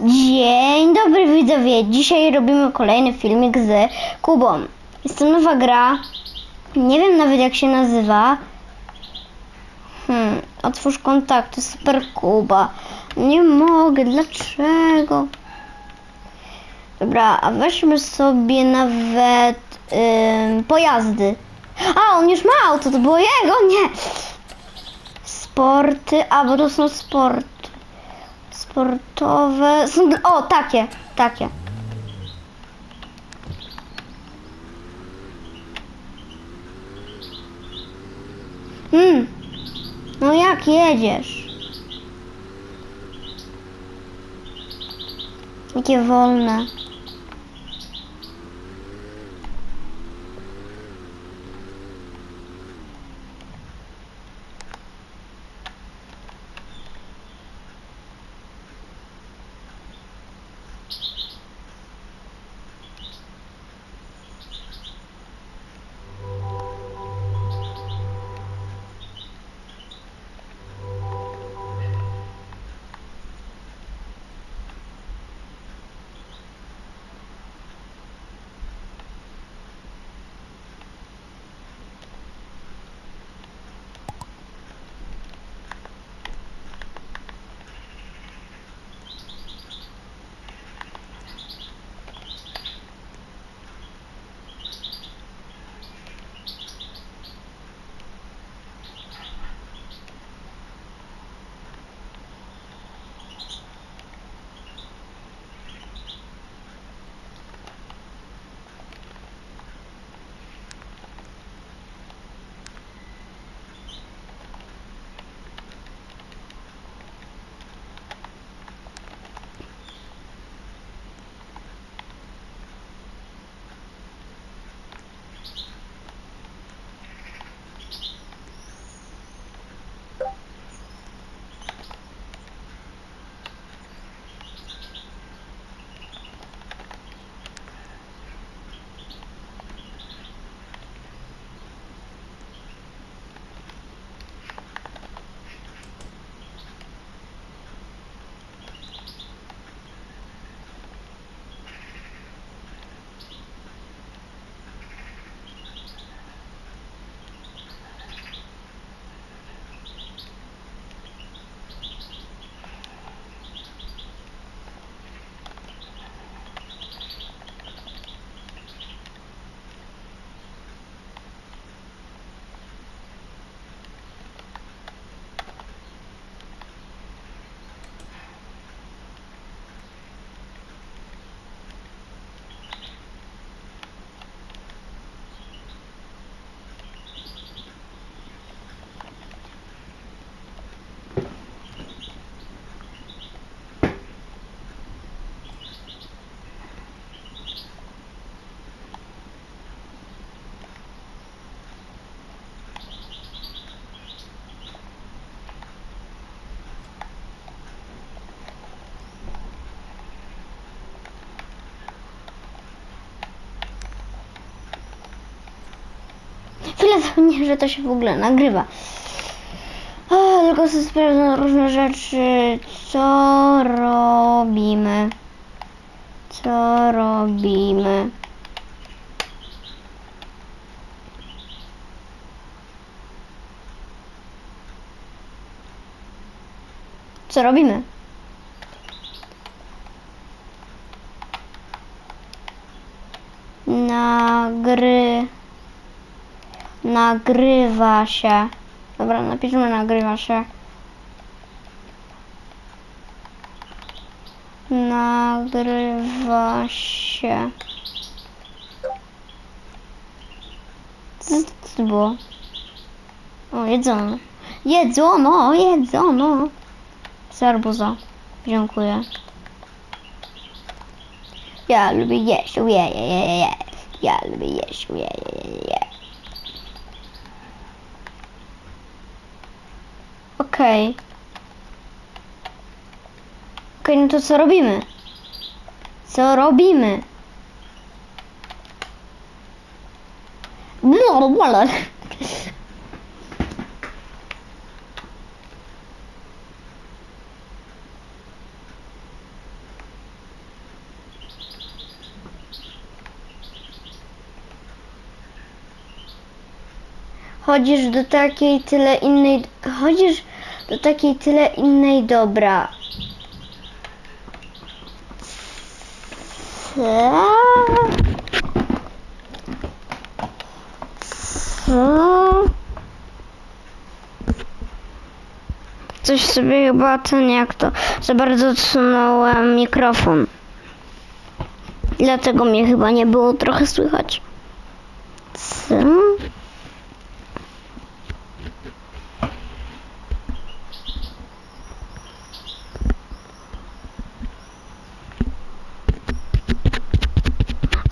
Dzień dobry widzowie. Dzisiaj robimy kolejny filmik z Kubą. Jest to nowa gra. Nie wiem nawet jak się nazywa. Hmm, otwórz kontakty, super Kuba. Nie mogę, dlaczego? Dobra, a weźmy sobie nawet pojazdy. A, on już ma auto, to było jego? Nie. Sporty, a bo to są sporty. Sportowe. O, takie, takie. Hmm. No jak jedziesz? Jakie wolne. Chwilę zapomniałem, że to się w ogóle nagrywa. O, tylko sobie sprawdzam różne rzeczy. Co robimy? Co robimy? Co robimy? Nagrywa się. Dobra, napiszmy nagrywa się. Nagrywa się. Co to było? O, jedzono. Jedzono, jedzono. Z. Dziękuję. Ja lubię jeść, je, je, je, je. Ja lubię jeść, je, je, je, Okej. Okay. Okej, okay, no to co robimy? Co robimy? No, bolek. Chodzisz do takiej, tyle innej... Chodzisz do takiej tyle innej dobra. Co? Co? Coś sobie chyba ten jak to za bardzo odsunąłem mikrofon. Dlatego mnie chyba nie było trochę słychać. Co?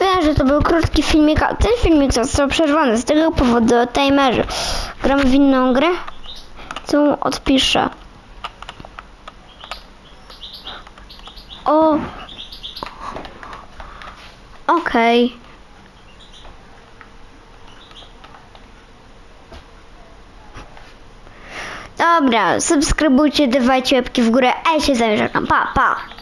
Wiem, to był krótki filmik, a ten filmik został przerwany z tego powodu o timerze. Gramy w inną grę? Co odpiszę? O! Okej. Dobra, subskrybujcie, dawajcie łapki w górę, a ja się zamierzam. Pa, pa!